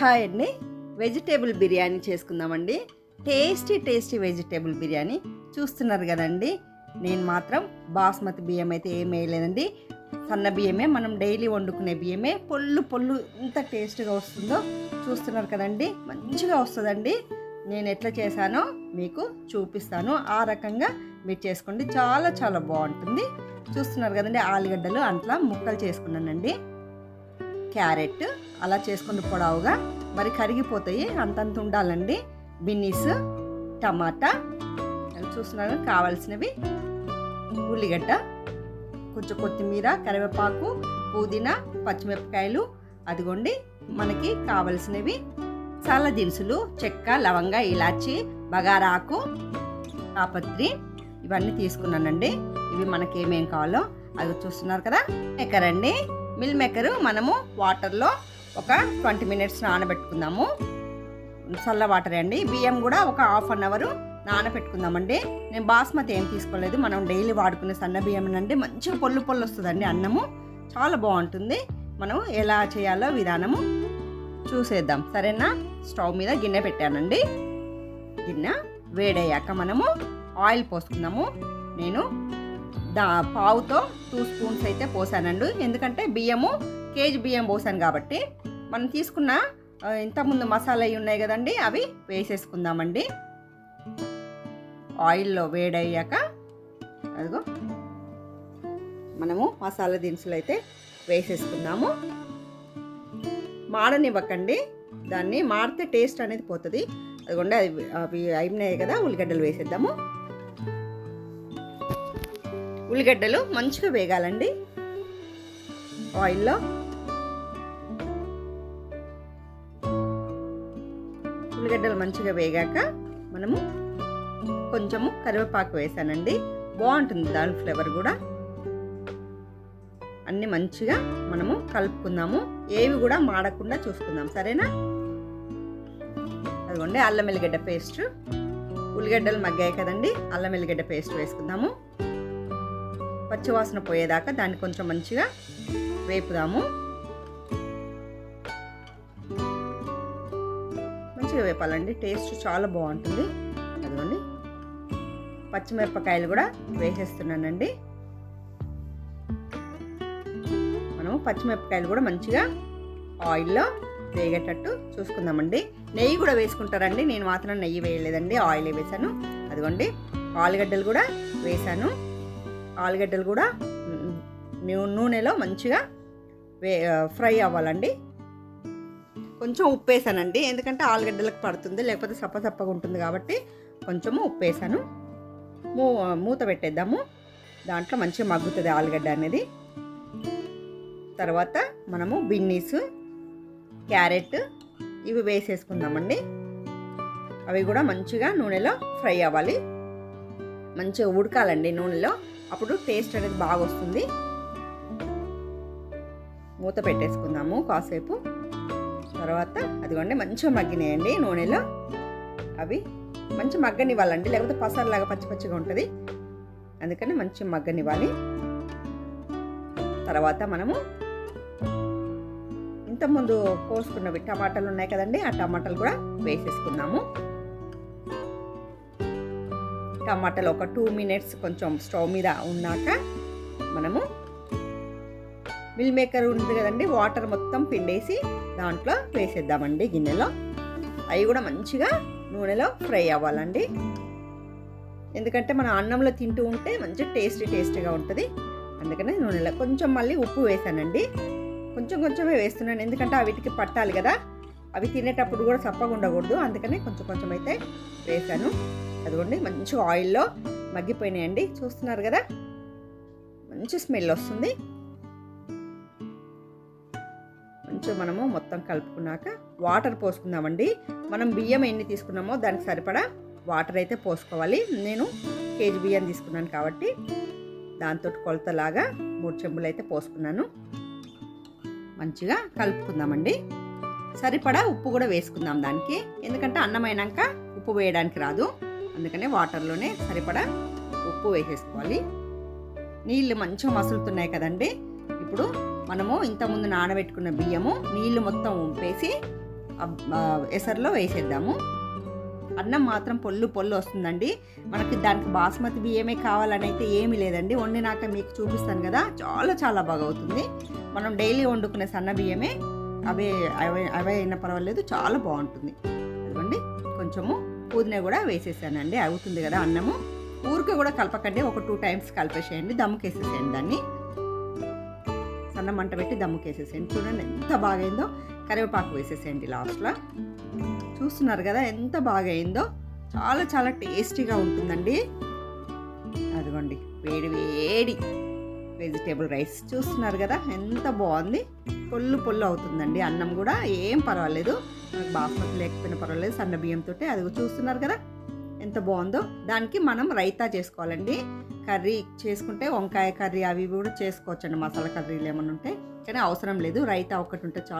Hi అండి vegetable biryani చేసుకుందామండి. Tasty tasty vegetable biryani చూస్తున్నారు కదండి. నేను మాత్రం బాస్మతి బియ్యం అయితే ఏం వేయలేదండి. సన్న బియ్యమే మనం డైలీ వండుకునే బియ్యమే. పొల్లు పొల్లు ఎంత టేస్ట్గా వస్తుందో చూస్తున్నారు కదండి. మంచిగా వస్తుందండి. నేను ఎట్లా చేశానో మీకు చూపిస్తాను. ఆ రకంగా మీరు చేసుకోండి. చాలా చాలా బాగుంటుంది. చూస్తున్నారు కదండి ఆలుగడ్డలు అట్లా ముక్కలు చేసుకున్నానండి. క్యారెట్ అలా చేసుకుని పొడవుగా మరి కరిగిపోతాయి. అంతంత ఉండాలండి. బిన్నీస్ టమాటా అవి చూస్తున్నారు కావాల్సినవి ఉల్లిగడ్డ కొంచెం కొత్తిమీర కరివేపాకు పుదీనా పచ్చిమిరపకాయలు అదిగోండి మనకి కావలసినవి. చాలా దినుసులు చెక్క లవంగ ఇలాచి బగారాకు ఆపత్రి ఇవన్నీ తీసుకున్నానండి. ఇవి మనకి ఏమేం కావాలో అవి చూస్తున్నారు కదా ఎక్కరండి అండి మిల్ మేకర్ మనము వాటర్లో ఒక ట్వంటీ మినిట్స్ నానబెట్టుకుందాము. చల్ల వాటర్ అండి. బియ్యం కూడా ఒక హాఫ్ అన్ అవరు నానబెట్టుకుందామండి నేను బాస్మతి ఏం తీసుకోలేదు. మనం డైలీ వాడుకునే సన్న బియ్యం అండి మంచిగా పొల్లు పొల్లు వస్తుందండి అన్నము. చాలా బాగుంటుంది. మనం ఎలా చేయాలో విధానము చూసేద్దాం. సరేనా? స్టవ్ మీద గిన్నె పెట్టానండి. గిన్నె వేడయ్యాక మనము ఆయిల్ పోసుకుందాము. నేను దా పావుతో టూ స్పూన్స్ అయితే పోసానండి. ఎందుకంటే బియ్యము కేజీ బియ్యం పోసాను కాబట్టి మనం తీసుకున్న ఇంతకుముందు మసాలా అవి ఉన్నాయి కదండి అవి వేసేసుకుందామండి. ఆయిల్లో వేడయ్యాక అదిగో మనము మసాలా దినుసులు అయితే వేసేసుకుందాము. మాడనివ్వకండి. దాన్ని మాడితే టేస్ట్ అనేది పోతుంది. అదిగోండి అవి అవి అయినాయి కదా ఉల్లిగడ్డలు వేసేద్దాము. ఉల్లిగడ్డలు మంచిగా వేగాలండి. ఆయిల్లో. ఉల్లిగడ్డలు మంచిగా వేగాక మనము కొంచెము కరివేపాకు వేసానండి. బాగుంటుంది దాని ఫ్లేవర్ కూడా. అన్ని మంచిగా మనము కలుపుకుందాము. ఏవి కూడా మాడకుండా చూసుకుందాం. సరేనా? అదిగోండి అల్లం వెల్లిగడ్డ పేస్ట్. ఉల్లిగడ్డలు మగ్గాయి కదండి అల్లం వెల్లిగడ్డ పేస్ట్ వేసుకుందాము. పచ్చివాసన పోయేదాకా దాన్ని కొంచెం మంచిగా వేపుదాము. మంచిగా వేపాలండి. టేస్ట్ చాలా బాగుంటుంది. అదిగోండి. పచ్చిమిరపకాయలు కూడా వేసేస్తున్నానండి. మనం పచ్చిమిరపకాయలు కూడా మంచిగా ఆయిల్లో వేగేటట్టు చూసుకుందామండి. నెయ్యి కూడా వేసుకుంటారండి. నేను మాత్రం నెయ్యి వేయలేదండి. ఆయిల్ వేసాను అదిగోండి. ఆలుగడ్డలు కూడా వేసాను ఆలుగడ్డలు కూడా నూనెలో మంచిగా వే ఫ్రై అవ్వాలండి. కొంచెం ఉప్పు వేసానండి ఎందుకంటే ఆలుగడ్డలకు పడుతుంది లేకపోతే సప్పసప్పగా ఉంటుంది కాబట్టి కొంచెము ఉప్పు వేసాను మూ మూత పెట్టేద్దాము. దాంట్లో మంచిగా మగ్గుతుంది ఆలుగడ్డ అనేది. తర్వాత మనము బిన్నీస్ క్యారెట్ ఇవి వేసేసుకుందామండి. అవి కూడా మంచిగా నూనెలో ఫ్రై అవ్వాలి. మంచిగా ఉడకాలండి నూనెలో. అప్పుడు టేస్ట్ అనేది బాగా వస్తుంది మూత పెట్టేసుకుందాము కాసేపు. తర్వాత అదిగోండి మంచిగా మగ్గినాయండి నూనెలో. అవి మంచి మగ్గనివ్వాలండి లేకపోతే పసర్లాగా పచ్చి పచ్చిగా ఉంటుంది. అందుకని మంచి మగ్గనివ్వాలి. తర్వాత మనము ఇంతకుముందు కోసుకున్నవి టమాటాలు ఉన్నాయి కదండి ఆ టమాటాలు కూడా వేసేసుకుందాము. టమాటాలు ఒక టూ మినిట్స్ కొంచెం స్టవ్ మీద ఉన్నాక మనము మిల్ మేకర్ ఉంది కదండి వాటర్ మొత్తం పిండేసి దాంట్లో వేసేద్దామండి గిన్నెలో. అవి కూడా మంచిగా నూనెలో ఫ్రై అవ్వాలండి. ఎందుకంటే మనం అన్నంలో తింటూ ఉంటే మంచి టేస్టీ టేస్టీగా ఉంటుంది. అందుకనే నూనెలో కొంచెం మళ్ళీ ఉప్పు వేసానండి. కొంచెం కొంచెమే వేస్తున్నాను ఎందుకంటే ఆ వీటికి పట్టాలి కదా. అవి తినేటప్పుడు కూడా చప్పగా ఉండకూడదు. అందుకనే కొంచెం కొంచెం అయితే వేసాను. అదిగోండి మంచి ఆయిల్లో మగ్గిపోయినాయండి. చూస్తున్నారు కదా? మంచి స్మెల్ వస్తుంది. కొంచెం మనము మొత్తం కలుపుకున్నాక వాటర్ పోసుకుందామండి. మనం బియ్యం ఎన్ని తీసుకున్నామో దానికి సరిపడా వాటర్ అయితే పోసుకోవాలి. నేను కేజీ బియ్యం తీసుకున్నాను కాబట్టి దాంతో కొలతలాగా మూడు చెంబులు అయితే పోసుకున్నాను. మంచిగా కలుపుకుందామండి. సరిపడా ఉప్పు కూడా వేసుకుందాం దానికి. ఎందుకంటే అన్నం అయినాక ఉప్పు వేయడానికి రాదు. అందుకనే వాటర్లోనే సరిపడా ఉప్పు వేసేసుకోవాలి. నీళ్ళు మంచిగా మసులుతున్నాయి కదండి. ఇప్పుడు మనము ఇంతకుముందు నానబెట్టుకున్న బియ్యము నీళ్ళు మొత్తం ఉంపేసి ఎసర్లో ఎసరులో వేసేద్దాము. అన్నం మాత్రం పొల్లు పొల్లు వస్తుందండి. మనకి దానికి బాస్మతి బియ్యమే కావాలని అయితే ఏమీ లేదండి. వండినాక మీకు చూపిస్తాను కదా. చాలా చాలా బాగా అవుతుంది. మనం డైలీ వండుకునే సన్న బియ్యమే అవే అవే అవే అయినా పర్వాలేదు చాలా బాగుంటుంది. అదిగోండి కొంచెము పుదీనా కూడా వేసేసానండి అవుతుంది కదా అన్నము. ఊరికే కూడా కలపకండి ఒక టూ టైమ్స్ కలిపేసేయండి దమ్ముకేసేసేయండి దాన్ని. సన్న మంట పెట్టి దమ్ముకేసేసేయండి. చూడండి ఎంత బాగైందో. కరివేపాకు వేసేసేయండి లాస్ట్లో. చూస్తున్నారు కదా ఎంత బాగా అయిందో చాలా చాలా టేస్టీగా ఉంటుందండి. అదిగోండి వేడి వేడి. Vegetable rice. చూస్తున్నారు కదా ఎంత బాగుంది. పొల్లు పొల్లు అవుతుందండి అన్నం కూడా. ఏం పర్వాలేదు. మనకు బాస్మతి లేకపోయినా పర్వాలేదు సన్న బియ్యంతో అది చూస్తున్నారు కదా ఎంత బాగుందో. దానికి మనం రైతా చేసుకోవాలండి. కర్రీ చేసుకుంటే వంకాయ కర్రీ అవి కూడా చేసుకోవచ్చండి. మసాలా కర్రీలు ఏమైనా ఉంటే. కానీ అవసరం లేదు. రైతా ఒకటి ఉంటే చాలు.